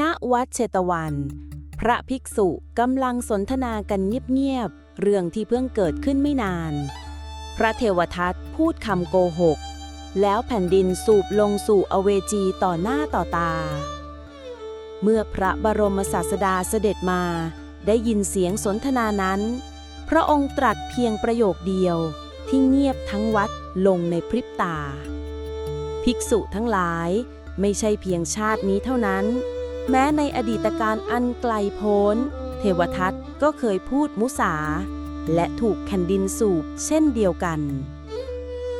ณวัดเชตวัน พระภิกษุกำลังสนทนากันเงียบๆเรื่องที่เพิ่งเกิดขึ้นไม่นาน พระเทวทัตพูดคำโกหก แล้วแผ่นดินสูบลงสู่อเวจีต่อหน้าต่อตา เมื่อพระบรมศาสดาเสด็จมาได้ยินเสียงสนทนานั้น พระองค์ตรัสเพียงประโยคเดียวที่เงียบทั้งวัดลงในพริบตา ภิกษุทั้งหลายไม่ใช่เพียงชาตินี้เท่านั้น แม้ในอดีตการอันไกลโพ้น เทวทัตก็เคยพูดมุสา และถูกแผ่นดินสูบเช่นเดียวกัน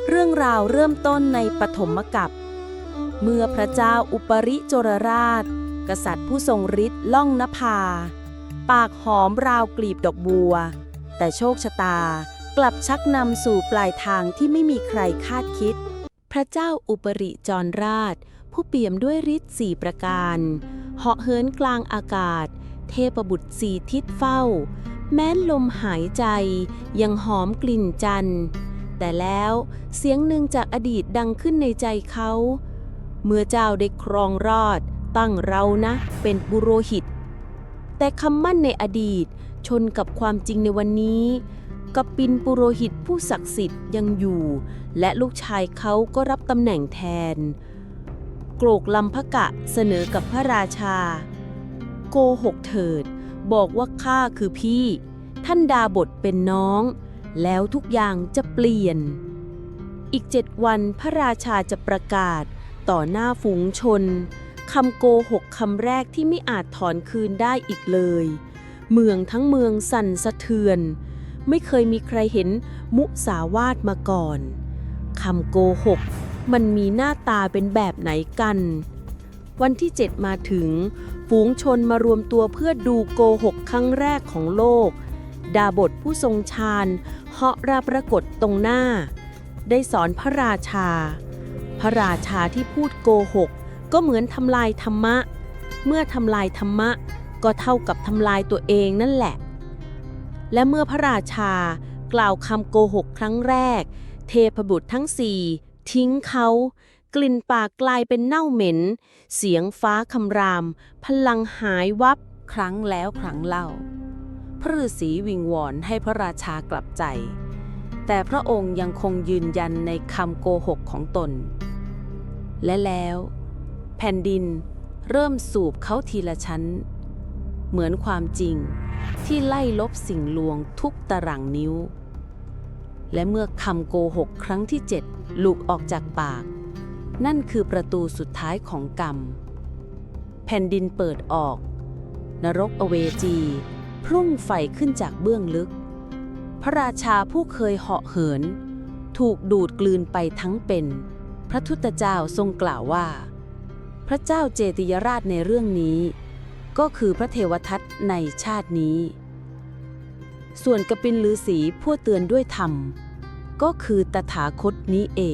เรื่องราวเริ่มต้นในปฐมกัปเมื่อพระเจ้าอุปริโจรราช กษัตริย์ผู้ทรงฤทธิ์ล่องนภา ปากหอมราวกลีบดอกบัว แต่โชคชะตากลับชักนำสู่ปลายทางที่ไม่มีใครคาดคิด พระเจ้าอุปริจรราช ผู้เปี่ยมด้วยฤทธิ์สี่ประการ เหาะเหินกลางอากาศ เทพบุตรสี่ทิศเฝ้า แม้นลมหายใจ ยังหอมกลิ่นจันทร์ แต่แล้วเสียงหนึ่งจากอดีตดังขึ้นในใจเขา เมื่อเจ้าได้ครองราชย์ตั้งเรานะ เป็นบุโรหิต แต่คำมั่นในอดีตชนกับความจริงในวันนี้กับปินปุโรหิตผู้ศักดิ์สิทธิ์ยังอยู่ และลูกชายเขาก็รับตำแหน่งแทน โกรกลำพกะเสนอกับพระราชา โกหกเถิด บอกว่าข้าคือพี่ ท่านดาบทเป็นน้อง แล้วทุกอย่างจะเปลี่ยน อีกเจ็ดวันพระราชาจะประกาศ ต่อหน้าฝูงชนคำโกหกคำแรกที่ไม่อาจถอนคืนได้อีกเลย เมืองทั้งเมืองสั่นสะเทือน ไม่เคยมีใครเห็นมุสาวาทมาก่อนคำโกหก มันมีหน้าตาเป็นแบบไหนกัน วันที่เจ็ดมาถึง ฝูงชนมารวมตัวเพื่อดูโกหกครั้งแรกของโลก ดาบทผู้ทรงฌานเหาะราปรากฏตรงหน้า ได้สอนพระราชา พระราชาที่พูดโกหก ก็เหมือนทำลายธรรมะ เมื่อทำลายธรรมะ ก็เท่ากับทำลายตัวเองนั่นแหละ และเมื่อพระราชากล่าวคำโกหกครั้งแรก เทพบุตรทั้งสี่ ทิ้งเขา กลิ่นปากกลายเป็นเน่าเหม็น เสียงฟ้าคำราม พลังหายวับ ครั้งแล้วครั้งเล่า พระฤาษีวิงวอนให้พระราชากลับใจ แต่พระองค์ยังคงยืนยันในคำโกหกของตน และแล้ว แผ่นดินเริ่มสูบเขาทีละชั้น เหมือนความจริงที่ไล่ลบสิ่งลวงทุกตารางนิ้ว และเมื่อคำโกหกครั้งที่เจ็ดหลุดออกจากปาก นั่นคือประตูสุดท้ายของกรรม แผ่นดินเปิดออก นรกอเวจี พุ่งไฟขึ้นจากเบื้องลึก พระราชาผู้เคยเหาะเหิน ถูกดูดกลืนไปทั้งเป็น พระทุตเจ้าทรงกล่าวว่า พระเจ้าเจติยราชในเรื่องนี้ ก็คือพระเทวทัตในชาตินี้ส่วนกปินลือสีผู้เตือนด้วยธรรม ก็คือตถาคตนี้เอง